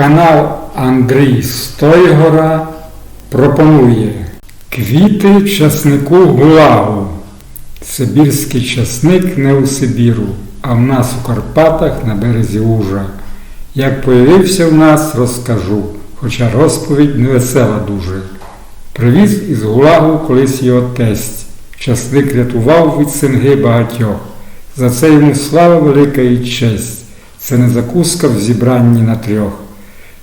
Канал Андрій Стойгора пропонує Квіти часнику гулагу. Сибірський часник не у Сибіру, а в нас у Карпатах на березі Ужа. Як появився в нас, розкажу, хоча розповідь не весела дуже. Привіз із гулагу колись його тесть. Часник рятував від синги багатьох. За це йому слава велика і честь. Це не закуска в зібранні на трьох.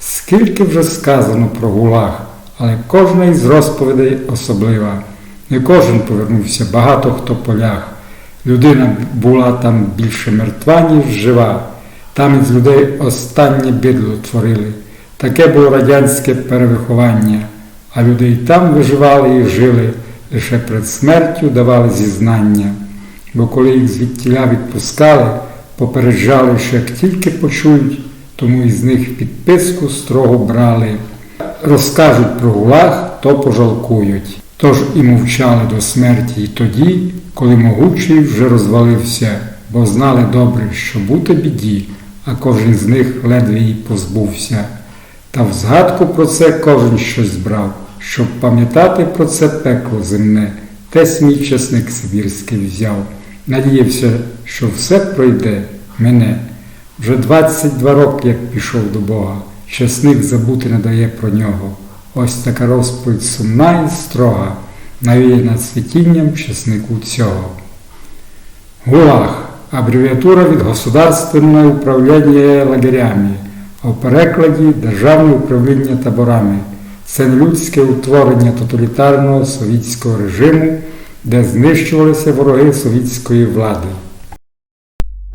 Скільки вже сказано про гулаг, але кожна із розповідей особлива. Не кожен повернувся, багато хто полях. Людина була там більше мертва, ніж жива. Там із людей останнє бідло творили. Таке було радянське перевиховання, а людей там виживали і жили, лише перед смертю давали зізнання. Бо коли їх звідтіля відпускали, попереджали, що як тільки почують, тому із них підписку строго брали. Розкажуть про гулаг, то пожалкують. Тож і мовчали до смерті і тоді, коли могучий вже розвалився, бо знали добре, що бути біді, а кожен з них ледве її позбувся. Та в згадку про це кожен щось брав, щоб пам'ятати про це пекло земне, те мій чесник Сибірський взяв. Надіявся, що все пройде мене. Вже 22 роки, як пішов до Бога, чесник забути не дає про нього. Ось така розповідь сумна і строга, навіяна цвітінням чеснику цього. ГУЛАГ абревіатура від Государственного управління лагерями, а в перекладі Державне управління таборами. Це нелюдське утворення тоталітарного совітського режиму, де знищувалися вороги совітської влади.